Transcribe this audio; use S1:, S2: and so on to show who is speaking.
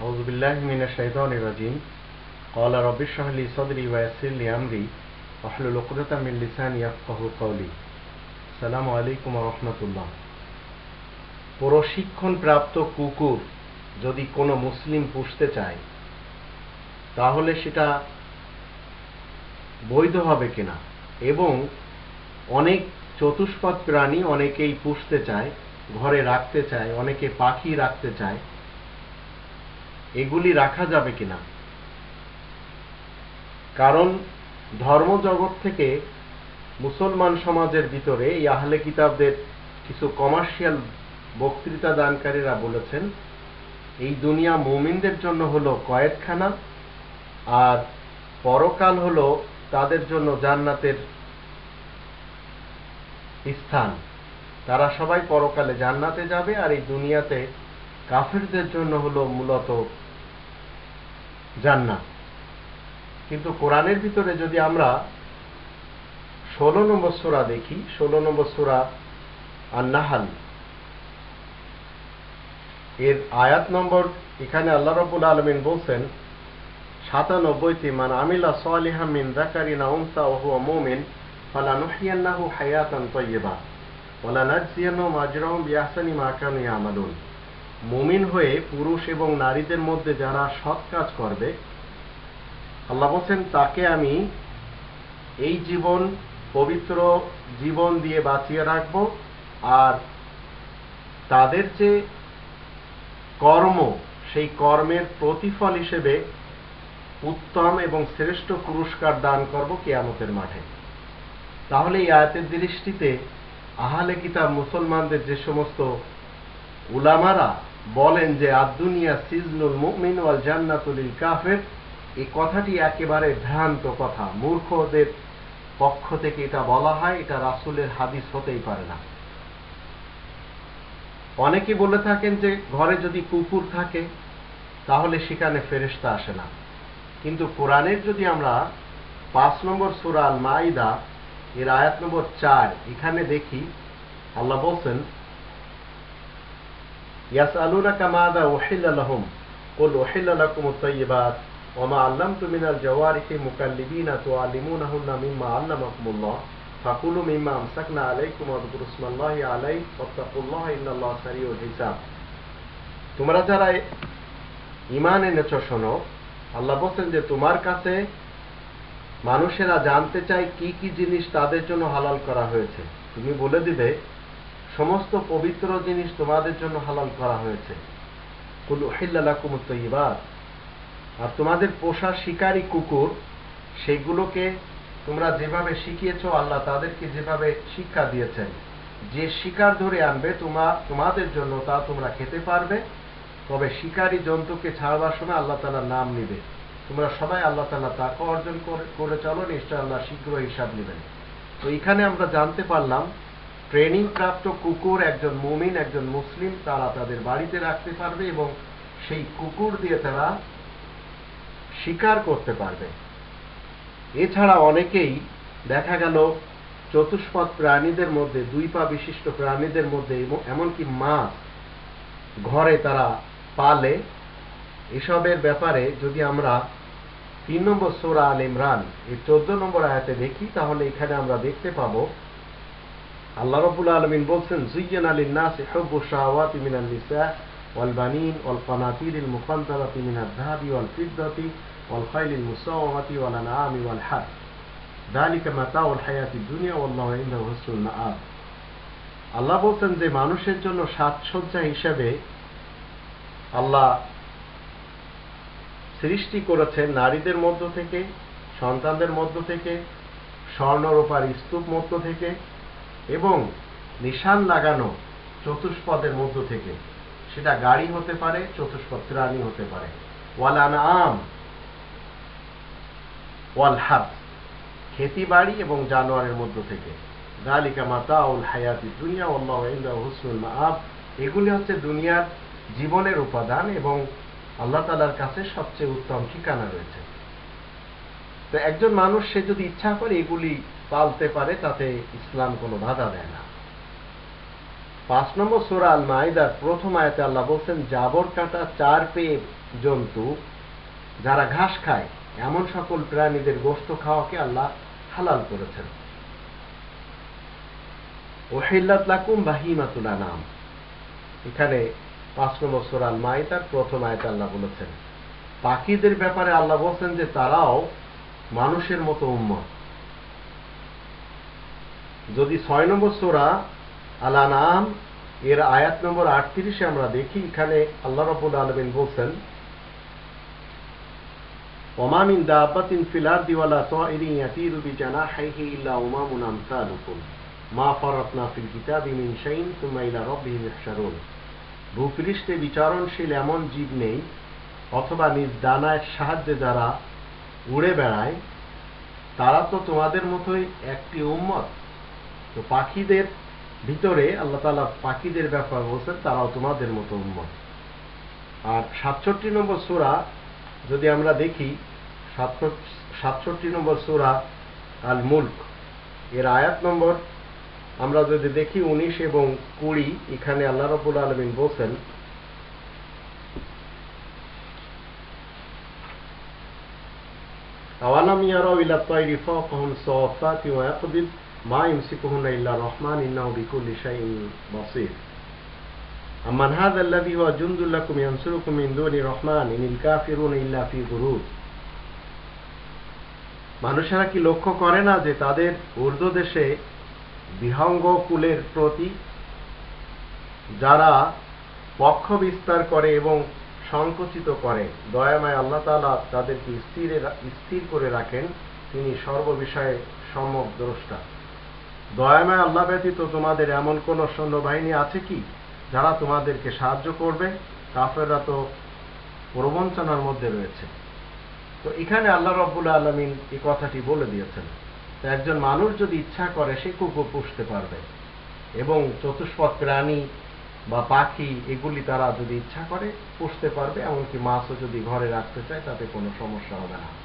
S1: أعوذ بالله من الشيطان الرجيم قال رب اشرح لي صدري ويسر لي أمري واحلل عقدة من لساني يفقه قولي السلام عليكم ورحمة الله প্রশিক্ষণ প্রাপ্ত কুকুর যদি কোনো মুসলিম পুষতে চায় তাহলে সেটা বৈধ হবে কিনা এবং অনেক চতুষ্পদ প্রাণী অনেকেই পুষতে চায় ঘরে রাখতে চায় অনেকে পাখি রাখতে চায় এগুলি রাখা যাবে কিনা? কারণ ধর্মজগৎ থেকে মুসলমান সমাজের ভিতরে এই আহলে কিতাবদের কিছু কমার্শিয়াল বক্তৃতা দানকারীরা বলেছেন, এই দুনিয়া মুমিনদের জন্য হলো কয়েদখানা আর পরকাল হলো তাদের জন্য জান্নাতের স্থান। তারা সবাই পরকালে জান্নাতে যাবে আর এই দুনিয়াতে কাফেরদের জন্য হলো মূলত জান্নাত। কিন্তু কোরআনের ভিতরে যদি আমরা ষোলো নম্বর সুরা দেখি, ষোলো নম্বর সুরা আর নাহাল এর আয়াত নম্বর এখানে আল্লাহ রবুল আলমিন বলছেন, সাতানব্বইটি, মান আমিলা সালিহা মিন জাকারিনা উনসা ওহু মুমিন ফালা নুহিয়ান্নাহু হায়াতান তৈয়বা ওলা নাজিয়ান্নাহুম আজরাহুম বিআহসানি মা কানু ইয়ামালুন। মুমিন হয়ে পুরুষ এবং নারীদের মধ্যে যারা সৎ কাজ করবে, আল্লাহ বলছেন, তাকে আমি এই জীবন, পবিত্র জীবন দিয়ে বাঁচিয়ে রাখব আর তাদের যে কর্ম, সেই কর্মের প্রতিফল হিসেবে উত্তম এবং শ্রেষ্ঠ পুরস্কার দান করব কেয়ামতের মাঠে। তাহলে এই আয়াতের দৃষ্টিতে আহালে কিতাব মুসলমানদের যে সমস্ত উলামারা বলেন যে আদুনিয়া সিজনুল মুমিন ওয়াল জান্নাতুল কাফের। এই কথাটি একেবারে ভ্রান্ত কথা। মূর্খদের পক্ষ থেকে এটা বলা হয়, এটা রাসুলের হাদিস হতেই পারে না। অনেকে বলে থাকেন যে, ঘরে যদি কুকুর থাকে, তাহলে সেখানে ফেরেস্তা আসে না। কিন্তু কোরআনের যদি আমরা পাঁচ নম্বর সুরাল মাইদা এর আয়াত নম্বর চার, এখানে দেখি, আল্লাহ বলছেন ইয়াসআলুনাকা মাযা উহিল্লা লাহুম। কুল উহিল্লা লাকুম আত-তাইয়্যিবাত ওয়া মা আল্লামতু মিনাল জাওয়ারিহি মুকাল্লিবিনা তুআল্লিমুনাহুন্না মিম্মা আল্লামাকুমুল্লাহ। ফাকুলু মিম্মা আমসাকনা আলাইকুম ইসমাল্লাহি আলাইহি ওয়াত্তাকুল্লাহা সারিউল হিসাব। তোমরা যারা ঈমান এনেছো, শোনো, আল্লাহ বলছেন যে তোমার কাছে মানুষেরা জানতে চায় কি কি জিনিস তাদের জন্য হালাল করা হয়েছে। তুমি বলে দিবে সমস্ত পবিত্র জিনিস তোমাদের জন্য হালাল করা হয়েছে। আর তোমাদের পোষা শিকারী কুকুর, সেগুলোকে তোমরা যেভাবে শিখিয়েছ, আল্লাহ তাদেরকে যেভাবে শিক্ষা দিয়েছেন। যে শিকার ধরে আনবে তোমা তোমাদের জন্য তা তোমরা খেতে পারবে। তবে শিকারী জন্তুকে ছাড়বার সময় আল্লাহ তালার নাম নিবে। তোমরা সবাই আল্লাহ তালা তাকে অর্জন করে চলো, নিশ্চয় আল্লাহ শীঘ্র হিসাব নেবেন। তো এখানে আমরা জানতে পারলাম ট্রেনিং প্রাপ্ত কুকুর, একজন মুমিন, একজন মুসলিম, তারা তাদের বাড়িতে রাখতে পারবে এবং সেই কুকুর দিয়ে তারা শিকার করতে পারবে। এছাড়া অনেকেই দেখা গেল চতুষ্পদ প্রাণীদের মধ্যে, দুই পা বিশিষ্ট প্রাণীদের মধ্যে, এবং এমনকি মাছ ঘরে তারা পালে। এসবের ব্যাপারে যদি আমরা তিন নম্বর সোরা আল ইমরান এই চোদ্দ নম্বর আয়াতে দেখি, তাহলে এখানে আমরা দেখতে পাবো আল্লাহ রবুল আলমিন বলছেন জুইয়ান আলী নাস হব্বু শাহওয়াতি মিনাল নিসা والبنين والقناطير المقنطرة من الذهب والفضة والخيل المسومة والأنعام والحرث ذلك متاع الحياة الدنيا والله عنده حسن المآب আল্লাহ বলছেন যে মানুষের জন্য সাজসজ্জা হিসেবে আল্লাহ সৃষ্টি করেছেন নারীদের মধ্য থেকে সন্তানদের মধ্য থেকে স্বর্ণরূপার স্তূপ মধ্য থেকে এবং নিশান লাগানো চতুষ্পদের মধ্য থেকে। সেটা গাড়ি হতে পারে, চতুষ্পদ প্রাণী হতে পারে। ওয়ালান আম ওয়াল হাত, খেতি বাড়ি এবং জানোয়ারের মধ্য থেকে। গালিকা মাতা উল হায়াতি দুনিয়া আল্লাহ হুসনুল মাআব। এগুলি হচ্ছে দুনিয়ার জীবনের উপাদান এবং আল্লাহ তালার কাছে সবচেয়ে উত্তম ঠিকানা রয়েছে। তো একজন মানুষ, সে যদি ইচ্ছা করে এগুলি পালতে পারে, তাতে ইসলাম কোনো বাধা দেয় না। পাঁচ নম্বর সোরা আল মাইদার প্রথম আয়াতে আল্লাহ বলছেন, জাবর কাটা চার পেয়ে জন্তু, যারা ঘাস খায়, এমন সকল প্রাণীদের গোস্ত খাওয়াকে আল্লাহ হালাল করেছেন। ওহিল্লাত লাকুম বাহিমাতুল নাম এখানে পাঁচ নম্বর সোরাল মাইতার প্রথম আয়তে আল্লাহ বলেছেন, পাখিদের ব্যাপারে আল্লাহ বলছেন যে তারাও মানুষের মতো উম্মত। যদি ছয় নম্বর সোরা আলা নাম এর আয়াত নম্বর আটত্রিশে আমরা দেখি, এখানে আল্লাহ রবুল আলমিন বলছেন ওমামিন ফিলার দিওয়ালা ইল্লা মা ফিল ইলা ভূপৃষ্ঠে বিচারণশীল এমন জীব নেই, অথবা নিজ ডানায় সাহায্যে যারা উড়ে বেড়ায়, তারা তো তোমাদের মতোই একটি উম্মত। তো পাখিদের ভিতরে, আল্লাহ তালা পাখিদের ব্যাপার বলছেন, তারাও তোমাদের মতো উম্মত। আর সাতষট্টি নম্বর সুরা, যদি আমরা দেখি, সাতষট্টি নম্বর সুরা আল মুল্ক এর আয়াত নম্বর, আমরা যদি দেখি উনিশ এবং কুড়ি, এখানে আল্লাহ রবুল আলমিন বলছেন আওয়ালাম ইয়ারাও ইলা তাইরি ফাওকাহুম সাওয়াফাতি ওয়া ইয়াকবিদ মা ইমসিকুহুন্না ইল্লা রহমান ইন্নাহু বিকুল্লি শাইইন বাসীর আম্মান হাযা আল্লাযী হুয়া জুনদুল লাকুম ইয়ানসুরুকুম মিন দুনি রহমান ইনিল কাফিরুনা ইল্লা ফি মানুষেরা কি লক্ষ্য করে না যে তাদের ঊর্ধ্ব দেশে বিহঙ্গ কুলের প্রতি যারা পক্ষ বিস্তার করে এবং সংকুচিত করে। দয়াময় আল্লাহ তালা তাদেরকে স্থির স্থির করে রাখেন। তিনি সর্ববিষয়ে সম্যক দ্রষ্টা। দয়াময় আল্লাহ ব্যতীত তোমাদের এমন কোন সৈন্যবাহিনী আছে কি, যারা তোমাদেরকে সাহায্য করবে? কাফেররা তো প্রবঞ্চনার মধ্যে রয়েছে। তো এখানে আল্লাহ রব্বুল আলমিন এই কথাটি বলে দিয়েছেন। তো একজন মানুষ যদি ইচ্ছা করে, সে কুকুর পুষতে পারবে। এবং চতুষ্পদ প্রাণী বা পাখি, এগুলি তারা যদি ইচ্ছা করে পুষতে পারবে, এমনকি মাছও যদি ঘরে রাখতে চায়, তাতে কোনো সমস্যা হবে না।